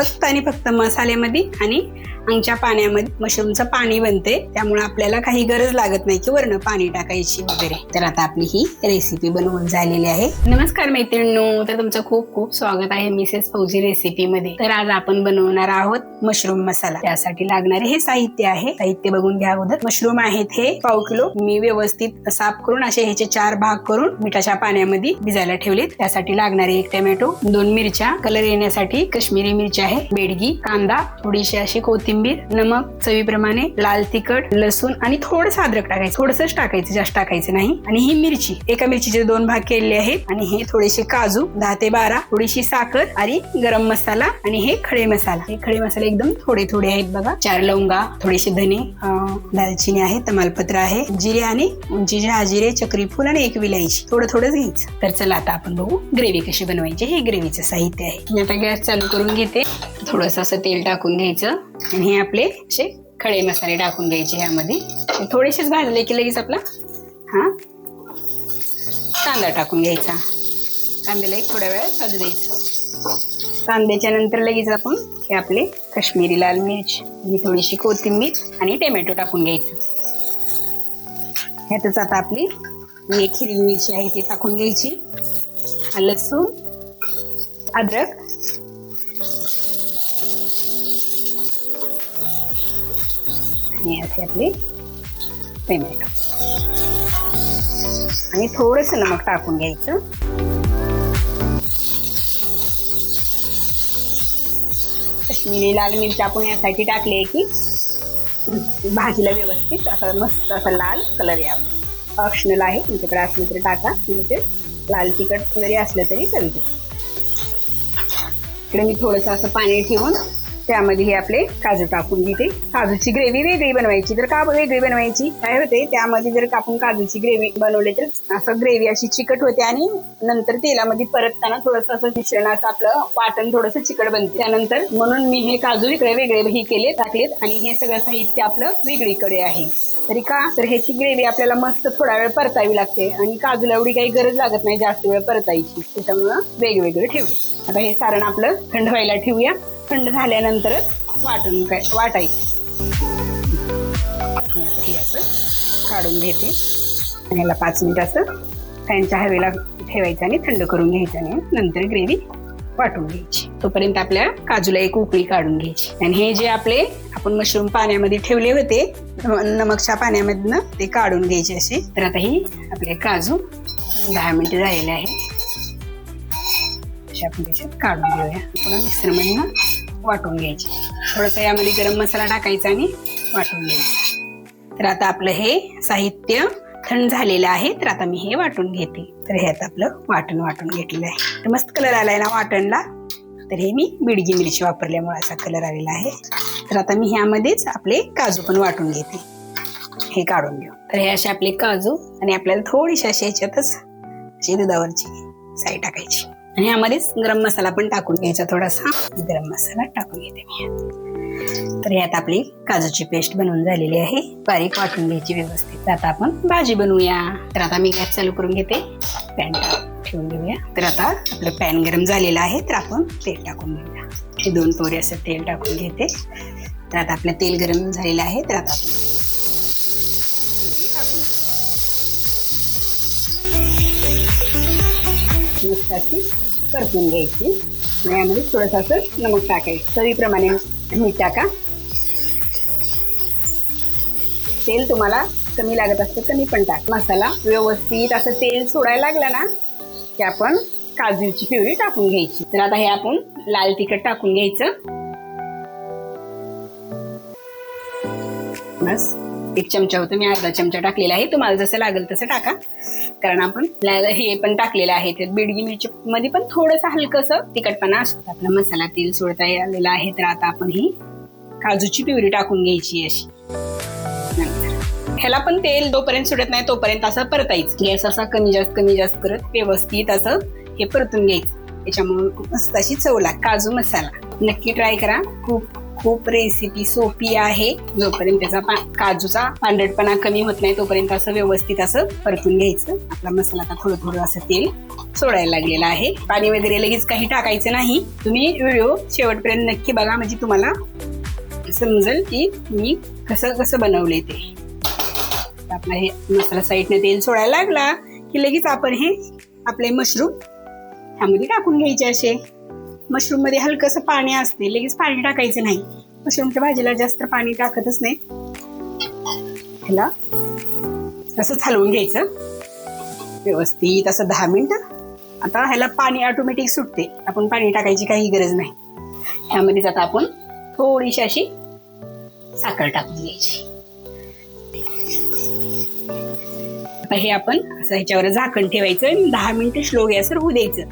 फक्त आणि फक्त मसाल्यामध्ये आणि अंगच्या पाण्यामध्ये मशरूमचं पाणी बनते. त्यामुळे आपल्याला काही गरज लागत नाही की वरण पाणी टाकायची वगैरे. तर आता आपली ही रेसिपी बनवून झालेली आहे. नमस्कार मैत्रिणींनो तर तुमचं खूप खूप स्वागत आहे मिसेस फौजी रेसिपी मध्ये. तर आज आपण बनवणार आहोत मशरूम मसाला. त्यासाठी लागणारे हे साहित्य आहे. साहित्य बघून घ्या अगोदर. मशरूम आहेत हे पाव किलो. मी व्यवस्थित साफ करून असे ह्याचे चार भाग करून मिठाच्या पाण्यामध्ये भिजायला ठेवलेत. त्यासाठी लागणारे एक टोमॅटो दोन मिरच्या. कलर येण्यासाठी काश्मीरी मिरची आहे. बेडगी कांदा थोडीशी अशी कोथिंबीर नमक चवीप्रमाणे लाल तिखट लसूण आणि थोडंसं अद्रक टाकायचं. थोडंसंच टाकायचं जास्त टाकायचं नाही. आणि ही मिरची एका मिरचीचे दोन भाग केलेले आहेत. आणि हे थोडेसे काजू दहा ते बारा थोडीशी साखर आणि गरम मसाला आणि हे खडे मसाला. हे खडे मसाले एकदम थोडे थोडे आहेत बघा. चार लवंगा थोडेसे धने दालचिनी आहे तमालपत्र आहे जिरे आणि उंची जहाजिरे चक्रीफूल आणि एक विलायची. थोडं थोडं घ्यायचं. तर चला आता आपण बघू ग्रेव्ही कशी बनवायची. हे ग्रेव्हीचं साहित्य आहे. मी आता गॅस चालू करून घेते. थोडस असं तेल टाकून घ्यायचं. आणि हे आपले असे खडे मसाले टाकून घ्यायचे ह्यामध्ये. थोडेसेच भाजले की लगेच आपला हा कांदा टाकून घ्यायचा. कांद्याला एक थोड्या वेळ भाजू द्यायचं. कांद्याच्या नंतर लगेच आपण हे आपले काश्मीरी लाल मिरच आणि थोडीशी कोथिंबीर आणि टोमॅटो टाकून घ्यायचं. ह्यातच आता आपली एक हिरवी मिरची आहे ती टाकून घ्यायची. लसूण अद्रक आणि असे आपली पेमेंट. आणि थोडस नमक टाकून घ्यायचं. कश्मीरी लाल मिरची आपण यासाठी टाकली आहे की भाजीला व्यवस्थित असा मस्त असा लाल कलर यावा. ऑप्शनल आहे तुमच्याकडे असलं तरी टाका. म्हणजे लाल तिखट जरी असलं तरी चालते इकडे मी थोडंसं असं पाणी ठेवून त्यामध्ये हे आपले काजू टाकून घेते. काजूची ग्रेव्ही वेगळी बनवायची. तर का वेगळी बनवायची? काय होते? त्यामध्ये जर आपण काजूची ग्रेव्ही बनवले तर असं ग्रेव्ही अशी चिकट होते आणि नंतर तेलामध्ये परतताना थोडंसं असं मिश्रण असं आपलं वाटण थोडंसं चिकट बनते. त्यानंतर म्हणून मी हे काजू इकडे वेगळे हे केले टाकलेत आणि हे सगळं साहित्य आपलं वेगळीकडे आहे. तरी का? तर ह्याची ग्रेव्ही आपल्याला मस्त थोडा वेळ परतावी लागते आणि काजूला एवढी काही गरज लागत नाही जास्त वेळ परतायची. त्याच्यामुळं वेगवेगळे ठेवले आता हे सारण आपलं थंड व्हायला ठेवूया. थंड झाल्यानंतरच वाटून काय वाटायचं. हे असं काढून घेते. आणि याला पाच मिनिट असं फॅनच्या हवेला ठेवायचं आणि थंड करून घ्यायचं आणि नंतर ग्रेव्ही वाटून घ्यायची. तोपर्यंत आपल्या काजूला एक उकळी काढून घ्यायची. आणि हे जे आपले आपण मशरूम पाण्यामध्ये ठेवले होते नमकच्या पाण्यामधनं ते काढून घ्यायचे असे. तर आता ही आपले काजू दहा मिनिटं झालेले आहे अशा आपण त्याच्यात काढून घेऊया. पुन्हा मिक्सरमधनं वाटून घ्यायची. थोडंसं यामध्ये गरम मसाला टाकायचा आणि वाटून घ्यायचा. तर आता आपलं हे साहित्य थंड झालेलं आहे तर आता मी हे वाटून घेते. तर हे आता आपलं वाटण वाटून घेतलेलं आहे. तर मस्त कलर आलाय ना वाटणला. तर हे मी बिडगी मिरची वापरल्यामुळे असा कलर आलेला आहे. तर आता मी ह्यामध्येच आपले काजू पण वाटून घेते. हे काढून घेऊ. तर हे असे आपले काजू आणि आपल्याला थोडीशी अशी याच्यातच अशी दुधावरची साई टाकायची. आणि ह्यामध्येच गरम मसाला पण टाकून घ्यायचा थोडासा. गरम मसाला टाकून घेते मी. तर यात आपली काजूची पेस्ट बनवून झालेली आहे. बारीक वाटून घ्यायची व्यवस्थित. तर आता आपण भाजी बनवूया. तर आता मी गॅस चालू करून घेते. पॅन ठेवून घेऊया. तर आता आपलं पॅन गरम झालेलं आहे. तर आपण तेल टाकून घेऊया. हे दोन पोरे असं तेल टाकून घेते. तर आता आपलं तेल गरम झालेलं आहे. तर आता आपण टाकून मस्त परतून घ्यायची. आणि यामध्ये थोडंसं असं नमक टाकायचं. चवीप्रमाणे मीठ टाका. तेल तुम्हाला कमी लागत असतं कमी पण टाक. मसाला व्यवस्थित असं तेल सोडायला लागलं ना की आपण काजूची पिवळी टाकून घ्यायची. तर आता हे आपण लाल तिखट टाकून घ्यायचं. बस. एक चमचा होतो मी अर्धा चमचा टाकलेला आहे. तुम्हाला जसं लागेल तसं टाका. कारण आपण हे पण टाकलेलं आहे. त्यात बिडगी मिरची मध्ये पण थोडंसं हलकंसं तिखटपणा असतो. आपला मसाला तेल सोडता आलेला आहे तर आता आपण ही काजूची प्युरी टाकून घ्यायची अशी. ह्याला पण तेल जोपर्यंत सुटत नाही तोपर्यंत असं परतायचं. गॅस असा कमी जास्त कमी जास्त करत व्यवस्थित असं हे परतून घ्यायचं. त्याच्यामुळे मस्त अशी चवला काजू मसाला. नक्की ट्राय करा. खूप खूप रेसिपी सोपी आहे. जोपर्यंत त्याचा पा- काजूचा पांढरटपणा कमी होत नाही तोपर्यंत असं व्यवस्थित असं परतून घ्यायचं. आपला मसाला आता थोडं थोडं असं तेल सोडायला लागलेलं आहे. पाणी वगैरे लगेच काही टाकायचं नाही. तुम्ही व्हिडिओ शेवटपर्यंत नक्की बघा. म्हणजे तुम्हाला समजेल की मी कसं कसं बनवले ते. आपला हे मसाला साईडने तेल सोडायला लागला की लगेच आपण हे आपले मशरूम ह्यामध्ये टाकून घ्यायचे असे. मशरूममध्ये हलकंसं पाणी असते लगेच पाणी टाकायचं नाही. मशरूमच्या भाजीला जास्त पाणी टाकतच नाही. ह्याला असंच हलवून घ्यायचं. व्यवस्थित असं दहा मिनिटं. आता ह्याला पाणी ऑटोमॅटिक सुटते. आपण पाणी टाकायची काही गरज नाही. ह्यामध्येच आता आपण थोडीशी अशी साखर टाकून घ्यायची. आता हे आपण असं ह्याच्यावर झाकण ठेवायचं आणि दहा मिनिटं स्लो गॅसवर होऊ द्यायचं.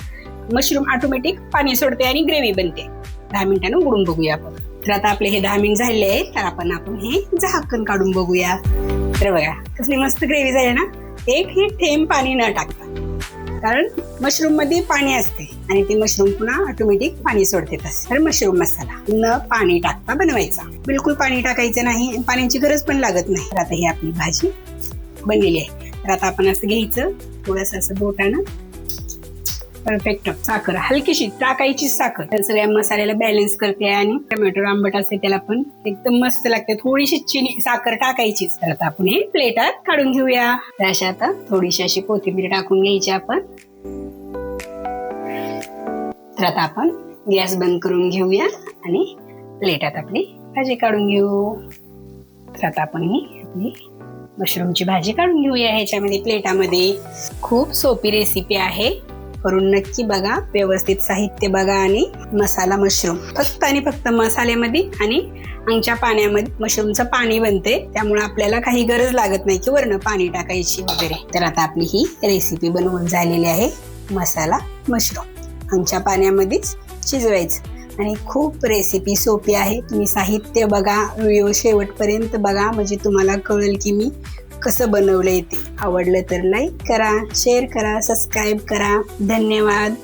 मशरूम ऑटोमॅटिक पाणी सोडते आणि ग्रेव्ही बनते. दहा मिनिटानं उघडून बघूया आपण. तर आता आपले हे दहा मिनिट झाले आहेत तर आपण आपण हे झाकण काढून बघूया. तर बघा कसली मस्त ग्रेव्ही झाली ना. एक हे थेंब पाणी न टाकता. कारण मशरूममध्ये पाणी असते आणि ते मशरूम पुन्हा ऑटोमॅटिक पाणी सोडते तसं. तर मशरूम मसाला न पाणी टाकता बनवायचा. बिलकुल पाणी टाकायचं नाही आणि पाण्याची गरज पण लागत नाही. तर आता ही आपली भाजी बनलेली आहे. तर आता आपण असं घ्यायचं. थोडस असं बोटानं परफेक्ट साखर. हलकीशी टाकायची साखर. सगळ्या मसाल्याला बॅलन्स करते आणि टोमॅटो आंबट असते त्याला पण एकदम मस्त लागते. थोडीशी चिनी साखर टाकायचीच. तर आता आपण हे प्लेटात काढून घेऊया. तर अशा आता थोडीशी अशी कोथिंबीर टाकून घ्यायची आपण. तर आता आपण गॅस बंद करून घेऊया आणि प्लेटात आपली भाजी काढून घेऊ. तर आता आपण ही आपली मशरूमची भाजी काढून घेऊया ह्याच्यामध्ये प्लेटामध्ये खूप सोपी रेसिपी आहे. करून नक्की बघा. व्यवस्थित साहित्य बघा आणि मसाला मशरूम फक्त आणि फक्त मसाल्यामध्ये आणि आमच्या पाण्यामध्ये मशरूमचं पाणी बनते. त्यामुळे आपल्याला काही गरज लागत नाही की वरनं पाणी टाकायची वगैरे. तर आता आपली ही रेसिपी बनवून झालेली आहे. मसाला मशरूम आमच्या पाण्यामध्येच शिजवायचं. आणि खूप रेसिपी सोपी आहे. तुम्ही साहित्य बघा. व्हिडिओ शेवटपर्यंत बघा. म्हणजे तुम्हाला कळेल की मी कसं बनवलंय ते आवडलं तर लाईक करा शेअर करा सबस्क्राईब करा. धन्यवाद.